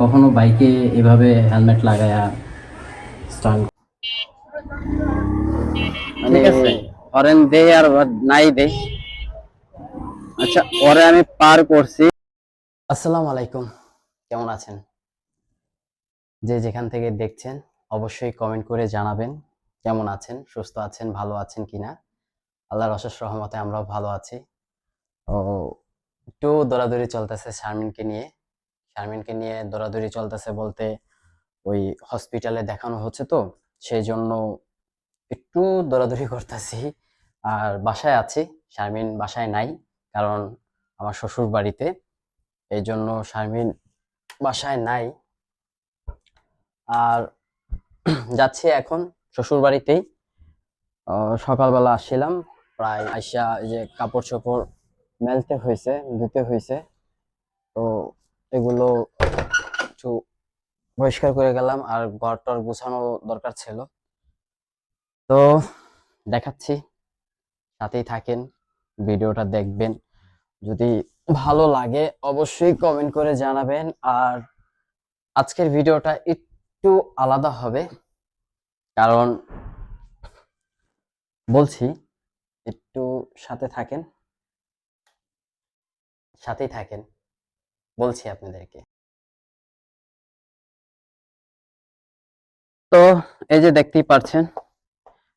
কখনো বাইকে এভাবে হেলমেট লাগায়া স্টান ঠিক আছে। হরেন দে আর নাই দে। আচ্ছা ওরে আমি পার করছি। আসসালামু আলাইকুম। কেমন আছেন? যে যেখান থেকে দেখছেন অবশ্যই কমেন্ট করে জানাবেন কেমন আছেন সুস্থ আছেন ভালো আছেন কিনা। আল্লাহর অশেষ রহমতে আমরাও ভালো আছি। ও একটু দৌড়াদৌড়ি চলতেছে শারমিনকে নিয়ে। শারমিনকে নিয়ে দৌড়াদৌড়ি চলতেছে বলতে ওই হসপিটালে দেখানো হচ্ছে তো, সেই জন্য একটু দৌড়াদৌড়ি করতেছি। আর বাসায় আছি, শারমিন বাসায় নাই কারণ আমার শ্বশুর বাড়িতে, এই জন্য শারমিন বাসায় নাই। আর যাচ্ছি এখন শ্বশুর বাড়িতেই। সকালবেলা আসছিলাম, প্রায় আইসা এই যে কাপড় চোপড় মেলতে হয়েছে, ধুতে হয়েছে। তো এগুলো একটু পরিষ্কার করে গেলাম আর ঘরটর গুছানো দরকার ছিল। তো দেখাচ্ছি, সাথেই থাকেন, ভিডিওটা দেখবেন। যদি ভালো লাগে অবশ্যই কমেন্ট করে জানাবেন। আর আজকের ভিডিওটা একটু আলাদা হবে, কারণ বলছি, একটু সাথে থাকেন, সাথেই থাকেন। বলছি আপনাদেরকে। তো এই যে দেখতেই পাচ্ছেন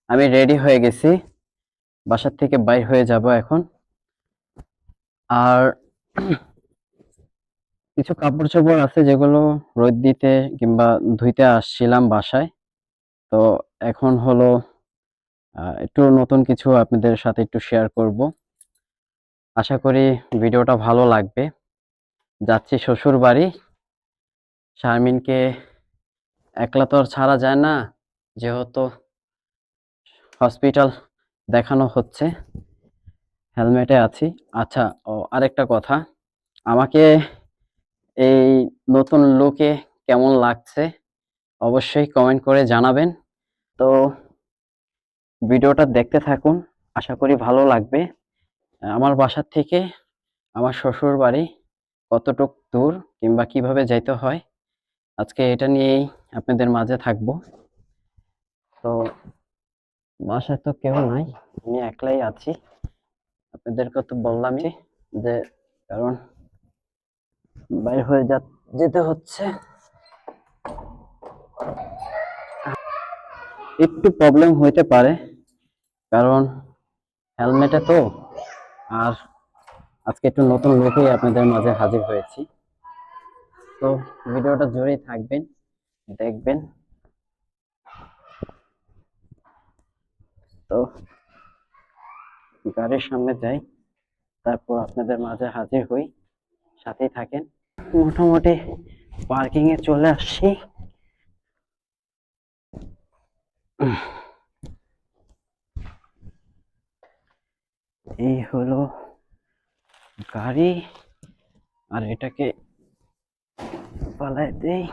আমি রেডি হয়ে গেছি। বাসার থেকে বাইর হয়ে যাব এখন। আর কিছু কাপড় চোপড় আছে যেগুলো রোদ দিতে কিংবা ধুইতে আসছিলাম বাসায়। তো এখন হলো একটু নতুন কিছু আপনাদের সাথে একটু শেয়ার করব। আশা করি ভিডিওটা ভালো লাগবে। যাচ্ছি শ্বশুর বাড়ি। শারমিনকে একলা তো আর ছাড়া যায় না, যেহেতু হসপিটাল দেখানো হচ্ছে। হেলমেটে আছি। আচ্ছা ও, আরেকটা কথা। আমাকে এই নতুন লুকে কেমন লাগছে অবশ্যই কমেন্ট করে জানাবেন। তো ভিডিওটা দেখতে থাকুন। আশা করি ভালো লাগবে। আমার বাসার থেকে আমার শ্বশুর বাড়ি কতটুক দূর কিংবা কীভাবে যাইতে হয়, আজকে এটা নিয়েই আপনাদের মাঝে থাকব। তো বাসায় তো কেউ নাই, আমি একলাই আছি। আপনাদেরকে তো বললামই যে কারণ বাইর হয়ে যা, যেতে হচ্ছে। একটু প্রবলেম হইতে পারে, কারণ হেলমেটে তো, আর আজকে একটু নতুন লুকেই আপনাদের মাঝে হাজির হয়েছি। তো ভিডিওটা জুড়েই থাকবেন, দেখবেন। তো গাড়ির সামনে যাই, তারপর আপনাদের মাঝে হাজির হই, সাথেই থাকেন। মোটামুটি পার্কিং এ চলে আসছি। এই হলো গাড়ি। আর এটাকে পালাই দেই।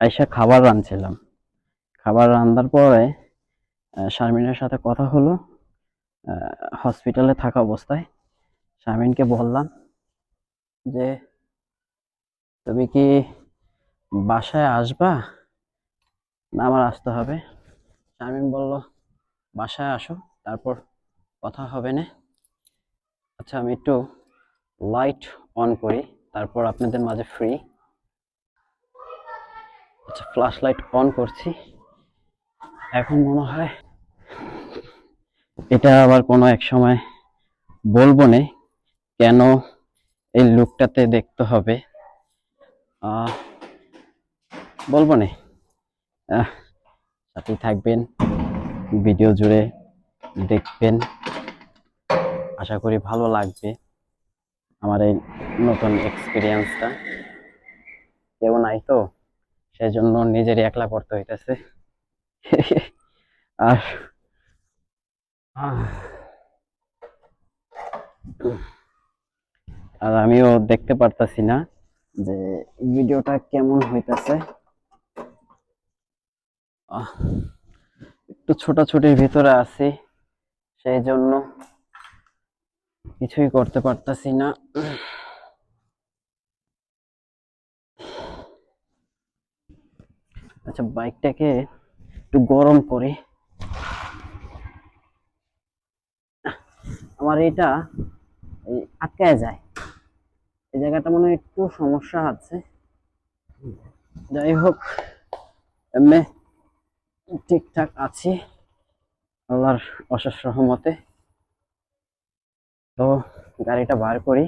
আইসা খাবার রাঁধছিলাম। খাবার রান্নার পরে শারমিনের সাথে কথা হলো হসপিটালে থাকা অবস্থায়। শারমিনকে বললাম যে, তুমি কি বাসায় আসবা? না, আমার আসতে হবে। শারমিন বলল, বাসায় আসো, তারপর কথা হবে না। আচ্ছা আমি একটু লাইট অন করি, তারপর আপনাদের মাঝে ফ্রি আচ্ছা ফ্ল্যাশ লাইট অন করছি। এখন মনে হয় এটা আবার কোনো এক সময় বলব না, কেন এই লুকটাতে দেখতে হবে। বলব না। সাথেই থাকবেন ভিডিও জুড়ে দেখবেন। আশা করি ভালো লাগবে আমার এই নতুন এক্সপিরিয়েন্সটা কেউ নাই তো সেই জন্য নিজেরই একলা করতে হইতেছে। আর আর আমিও দেখতে পারতাছি না যে ভিডিওটা কেমন হইতাছে। একটু ছোটাছুটির ভিতরে আছি সেই জন্য কিছুই করতে পারতাছি না। আচ্ছা বাইকটাকে একটু গরম করে। আমার এটা আটকায় যায়। এই জায়গাটা মনে হয় একটু সমস্যা আছে। যাই হোক, এমনি ঠিকঠাক আছি। আল্লাহর অশেষ সহমতে তো গাড়িটা বার করি।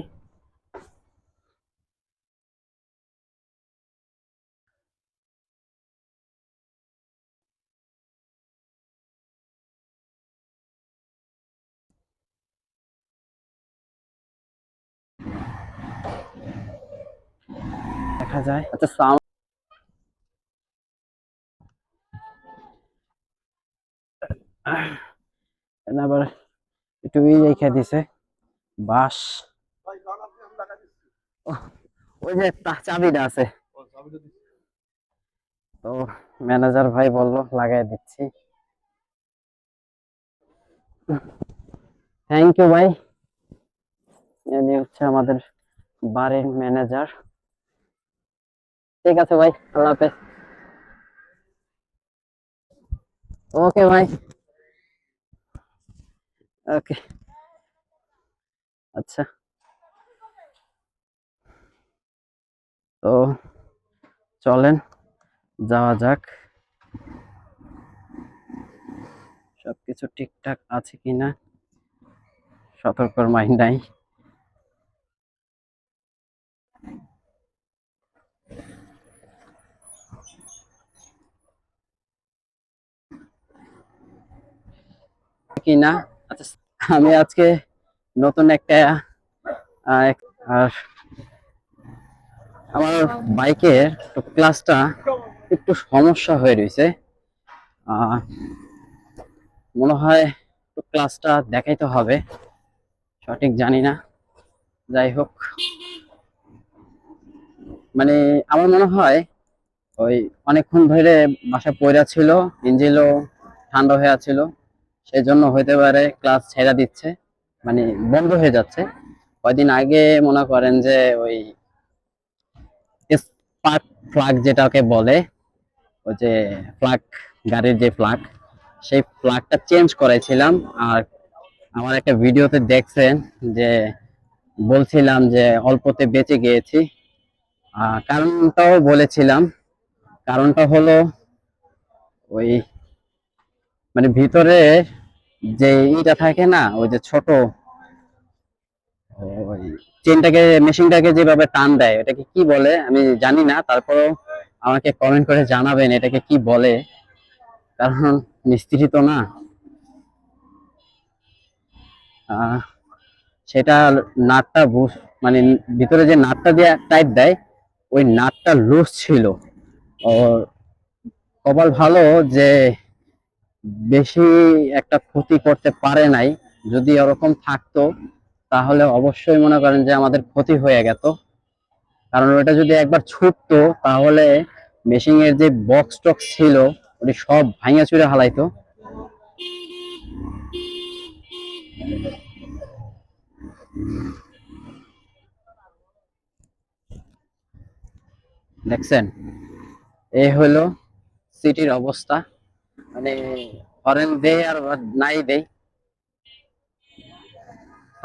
দেখা যায়। আচ্ছা সাউন্ড আবার একটু রেখে দিছে। বাস। ওই যে চাবিটা আছে। তো ম্যানেজার ভাই বলল লাগাই দিচ্ছি। থ্যাংক ইউ ভাই। ইনি হচ্ছে আমাদের বাড়ির ম্যানেজার। ঠিক আছে ভাই আল্লাহ হাফেজ। ওকে ভাই। ওকে আচ্ছা। তো চলেন, যাওয়া যাক। সবকিছু ঠিকঠাক আছে কিনা? সতর্কর মাইন্ড নাই। কিনা? আচ্ছা আমি আজকে নতুন একটা আর আমার বাইকের ক্লাসটা একটু সমস্যা হয়ে রয়েছে। মনে হয় একটু ক্লাসটা দেখাইতে হবে। সঠিক জানি না। যাই হোক। মানে আমার মনে হয় ওই অনেকক্ষণ ধরে বাসায় পয়রা ছিল, ইঞ্জিনও ঠান্ডা হয়ে আছিল সেই জন্য হইতে পারে ক্লাস ছেড়া দিচ্ছে। মানে বন্ধ হয়ে যাচ্ছে। কয়দিন আগে মনে করেন যে ওই স্পার্ক ফ্লাগ যেটাকে বলে, ওই যে ফ্লাগ, গাড়ির যে ফ্লাগ, সেই ফ্লাগটা চেঞ্জ করেছিলাম। আর আমার একটা ভিডিওতে দেখছেন যে বলছিলাম যে অল্পতে বেঁচে গিয়েছি। কারণটাও বলেছিলাম। কারণটা হলো ওই মানে ভিতরে যে ইটা থাকে না, ওই যে ছোট চেনটাকে মেশিনটাকে যেভাবে টান দেয়, এটাকে কি বলে আমি জানি না, তারপরেও আমাকে কমেন্ট করে জানাবেন এটাকে কি বলে। কারণ মিস্ত্রি তো না। সেটা নাটটা মানে ভিতরে যে নাটটা দিয়ে টাইট দেয়, ওই নাটটা লুজ ছিল। ও কপাল ভালো যে বেশি একটা ক্ষতি করতে পারে নাই। যদি ওরকম থাকতো, তাহলে অবশ্যই মনে করেন যে আমাদের ক্ষতি হয়ে গেত। কারণ ওটা যদি একবার ছুটতো, তাহলে মেশিং এর যে বক্স টক্স ছিল, ওটি সব ভাঙা চুরে হালাইতো। দেখছেন? এই হলো সিটির অবস্থা। মানে হরেন দেয় আর নাই দেয়।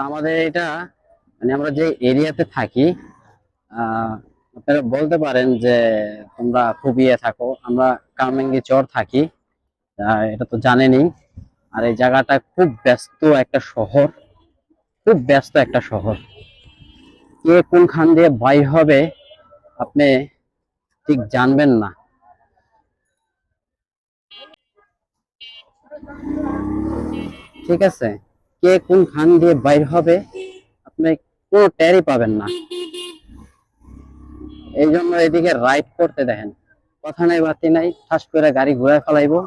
আমাদের এটা মানে আমরা যে এরিয়াতে থাকি আপনারা বলতে পারেন যে তোমরা খুব ইয়ে থাকো, আমরা কারমেঙ্গি চর থাকি এটা তো জানেনই। আর এই জায়গাটা খুব ব্যস্ত একটা শহর, খুব ব্যস্ত একটা শহর। কে কোনখান দিয়ে বাই হবে, আপনি ঠিক জানবেন না। ঠিক আছে? কে কোন খান দিয়ে বাইর হবে? আপনি কোনো টেরই পাবেন না। এই জন্য এদিকে রাইড করতে দেখেন। কথা নাই, বাতি নাই, ঠাস করে গাড়ি ঘুরায় ফেলাইবো।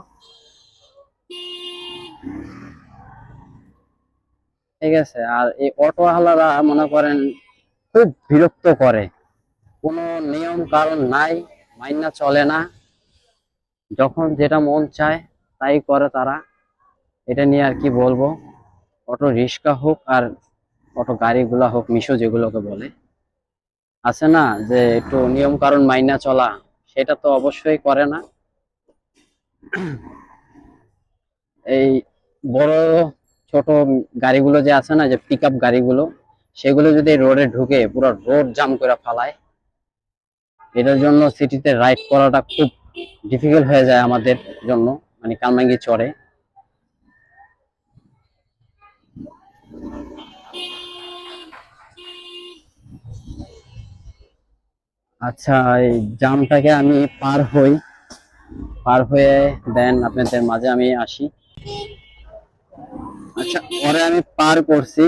ঠিক আছে? আর এই অটোওয়ালারা মনে করেন খুব বিরক্ত করে। কোনো নিয়ম কারণ নাই, মাইনা চলে না। যখন যেটা মন চায় তাই করে তারা। এটা নিয়ে আর কি বলব? অটো রিক্সা হোক আর অটো গাড়িগুলা হোক, মিশো যেগুলোকে বলে। আছে না যে একটু নিয়ম কারণ মাইনা চলা, সেটা তো অবশ্যই করে না। এই বড়, ছোট গাড়িগুলো যে আছে না, যে পিক আপ গাড়িগুলো, সেগুলো যদি রোডে ঢুকে পুরো রোড জাম করে ফালায়, এটার জন্য সিটিতে রাইড করাটা খুব ডিফিকাল্ট হয়ে যায় আমাদের জন্য। মানে কালমাঙ্গি চড়ে। আচ্ছা এই জামটাকে আমি পার হই। পার হয়ে দেন আপনাদের মাঝে আমি আসি। আচ্ছা পরে আমি পার করছি।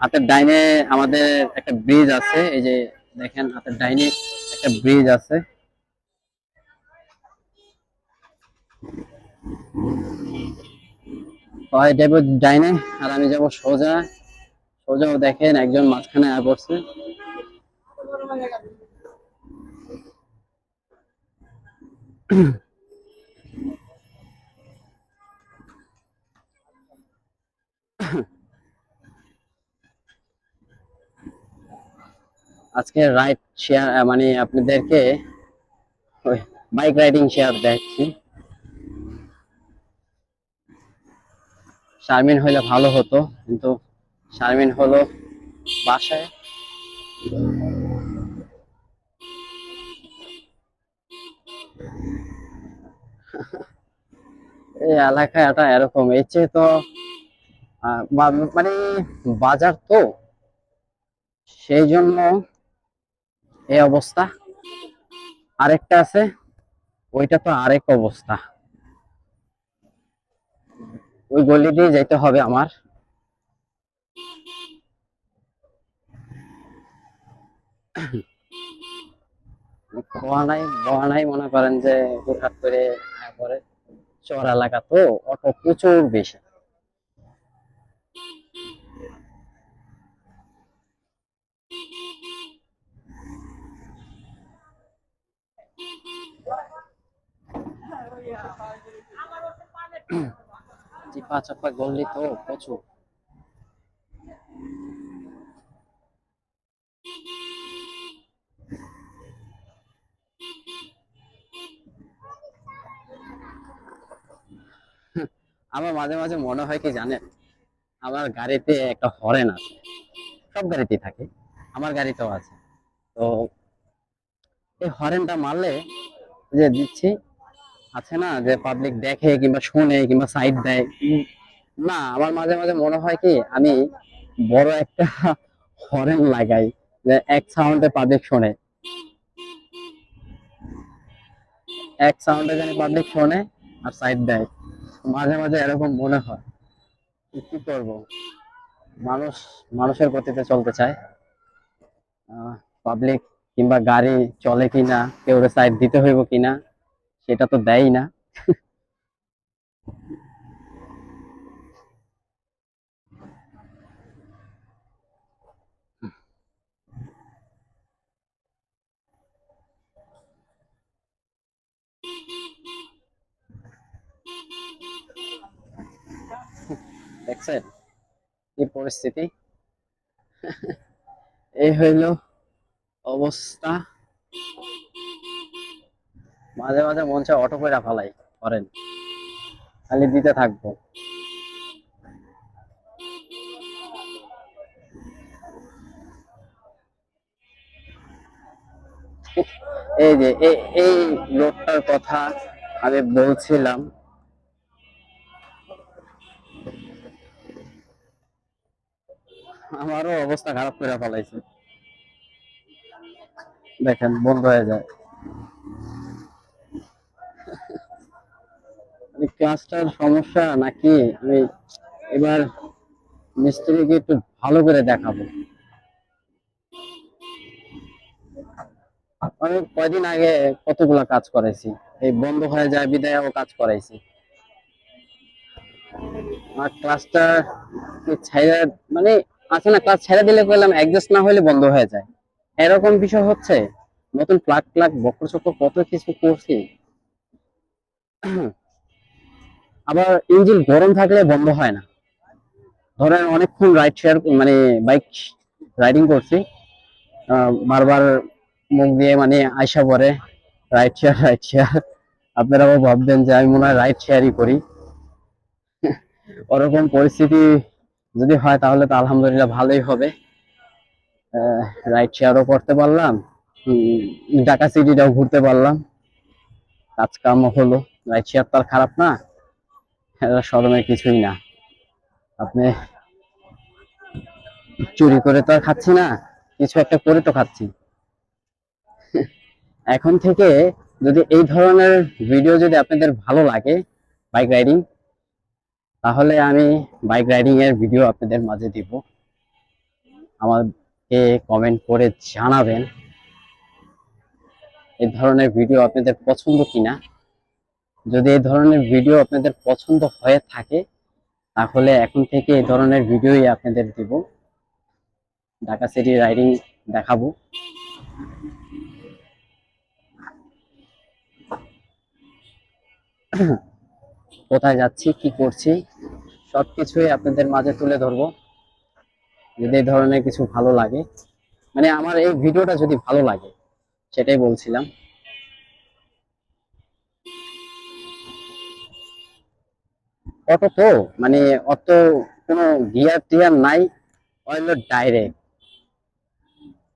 হাতের ডাইনে আমাদের একটা ব্রিজ আছে। এই যে দেখেন, হাতের ডাইনে একটা ব্রিজ আছে। ওই যাব ডাইনে আর আমি যাব সোজা। সোজা ও দেখেন একজন মাঝখানে আয় পড়ছে। আজকে রাইড শেয়ার মানে আপনাদেরকে বাইক রাইডিং শেয়ার দেখছি শারমিন হইলে ভালো হতো, কিন্তু শারমিন হলো বাসায়। এই এলাকায় এটা এরকম। এর চেয়ে তো মানে বাজার তো, সেই জন্য এই অবস্থা। আরেকটা আছে, ওইটা তো আরেক অবস্থা। ওই গলি দিয়ে যেতে হবে আমার। বহানাই মনে করেন যে হুটহাট করে পরে চর এলাকা তো, অটো প্রচুর বেশি। চিপা চাপা গল্লি তো প্রচুর। আমার মাঝে মাঝে মনে হয় কি জানেন, আমার গাড়িতে একটা হরেন আছে। সব গাড়িতেই থাকে, আমার গাড়িতেও আছে। তো এই হরেনটা মারলে যে দিচ্ছি আছে না যে পাবলিক দেখে কিংবা শোনে কিংবা সাইড দেয়। না আমার মাঝে মাঝে মনে হয় কি আমি বড় একটা হরেন লাগাই যে এক সাউন্ডে পাবলিক শোনে। এক সাউন্ডে জানি পাবলিক শোনে আর সাইড দেয়। মাঝে মাঝে এরকম মনে হয়। কি করব? মানুষ মানুষের গতিতে চলতে চায়। পাবলিক কিংবা গাড়ি চলে কিনা কেউ সাইড দিতে হইব কিনা। সেটা তো দেয় না। দেখছেন? কি পরিস্থিতি? এই হইল অবস্থা। মাঝে মাঝে মন চায় অটো করে ফালাই, করেন। খালি দিতে থাকব। এই যে এই লোকটার কথা আমি বলছিলাম। আমারও অবস্থা খারাপ করে ফেলাইছে। দেখেন বন্ধ হয়ে যায়। ক্লাসটার সমস্যা নাকি? আমি এবার মিস্ত্রিকে একটু ভালো করে দেখাবো। আমি কয়দিন আগে কতগুলা কাজ করাইছি? এই বন্ধ হয়ে যায় বিদায় ও কাজ করাইছি। আর ক্লাসটা ছাইরা মানে আছে না, ক্লাস ছেড়ে দিলে কইলাম অ্যাডজাস্ট না হলে বন্ধ হয়ে যায়। এরকম বিষয় হচ্ছে, নতুন প্লাগ প্লাগ বকর চক্র কত কিছু করছি। আবার ইঞ্জিন গরম থাকলে বন্ধ হয় না। ধরেন অনেকক্ষণ রাইড শেয়ার মানে বাইক রাইডিং করছি বারবার মুখ দিয়ে মানে আয়সা পরে রাইড শেয়ার রাইড শেয়ার আপনারাও ভাববেন যে আমি মনে হয় রাইড শেয়ারই করি। ওরকম পরিস্থিতি যদি হয় তাহলে তো আলহামদুলিল্লাহ ভালোই হবে। রাইড শেয়ারও করতে পারলাম ঢাকা সিটিটাও ঘুরতে পারলাম। কাজ কাম হলো রাইড শেয়ার তো আর খারাপ না। এটা শরমের কিছুই না। আপনি চুরি করে তো আর খাচ্ছি না, কিছু একটা করে তো খাচ্ছি। এখন থেকে যদি এই ধরনের ভিডিও যদি আপনাদের ভালো লাগে বাইক রাইডিং তাহলে আমি বাইক রাইডিং এর ভিডিও আপনাদের মাঝে দিব। আমাকে কমেন্ট করে জানাবেন, এই ধরনের ভিডিও আপনাদের পছন্দ কিনা। যদি এই ধরনের ভিডিও আপনাদের পছন্দ হয়ে থাকে, তাহলে এখন থেকে এই ধরনের ভিডিওই আপনাদের দিব। ঢাকা সিটি রাইডিং দেখাবো। কোথায় যাচ্ছি, কি করছি, সবকিছুই আপনাদের মাঝে তুলে ধরবো। যদি এই ধরনের কিছু ভালো লাগে মানে আমার এই ভিডিওটা যদি ভালো লাগে, সেটাই বলছিলাম। অটো তো মানে অত কোনো গিয়ার টিয়ার নাই অয়েল ডাইরেক্ট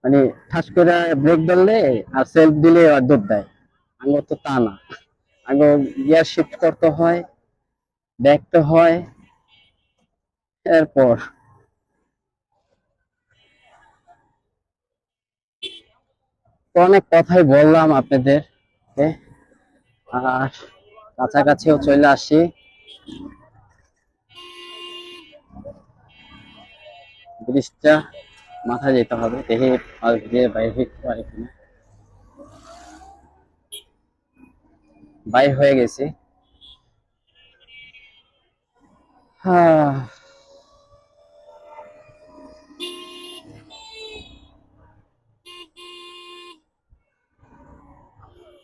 মানে ঠাস করে ব্রেক ধরলে আর সেলফ দিলে আর দৌড় দেয়। আঙ্গ তো তা না। আঙ্গ গিয়ার শিফট করতে হয়, দেখতে হয়, এরপর। অনেক কথাই বললাম আপনাদের আর কাছাকাছিও চলে আসি। ব্রিজটা মাথা যেতে হবে। দেখে পাশ দিয়ে বাইরে পারে কিনা। বাইর হয়ে গেছি। হ্যাঁ।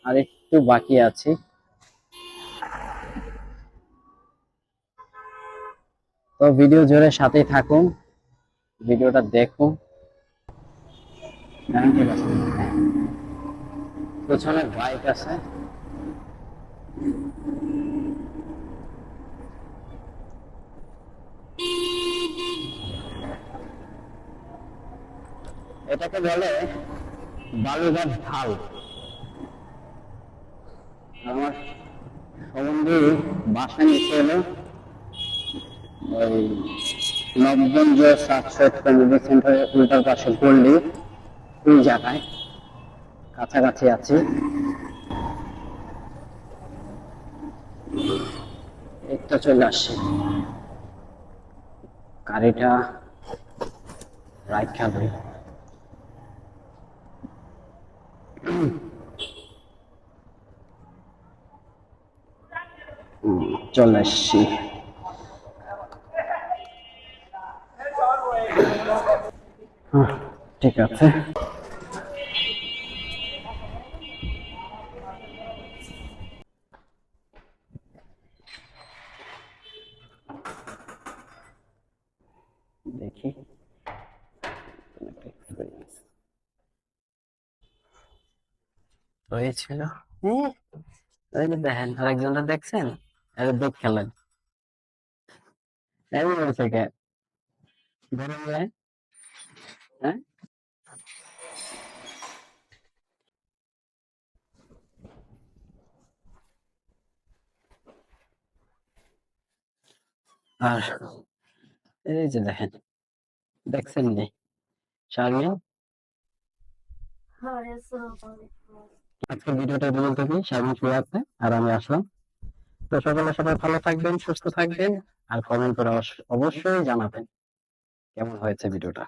আর একটু বাকি আছে। তো ভিডিও জোরে সাথেই থাকুন। ভিডিওটা হ্যাঁ, আছে। পেছনে বাইক আছে। এটাকে বলে বালুঘাট ঢাল। আমার সম্বন্ধে বাসা নিচে হলো ওই নবগঞ্জ সাতশো কমিউনিটি সেন্টারের উল্টার পাশে পড়লি ওই জায়গায়, কাছাকাছি আছে। একটা চলে আসছে। গাড়িটা রাইট খাবে চলে আসছি। ঠিক আছে। দেখি। হয়েছিল। হ্যাঁ দেখেন আরেকজনটা দেখছেন? দেখ খেলেন। এমন হয়েছে কে? গরম হ্যাঁ? আর এই যে দেখেন দেখছেন নি? শারমিন? আজকে ভিডিওটা বলতে থাকি শারমিন শুয়ে আছে আর আমি আসলাম। তো সকালে সবাই ভালো থাকবেন সুস্থ থাকবেন আর কমেন্ট করে অবশ্য- অবশ্যই জানাবেন। কেমন হয়েছে ভিডিওটা?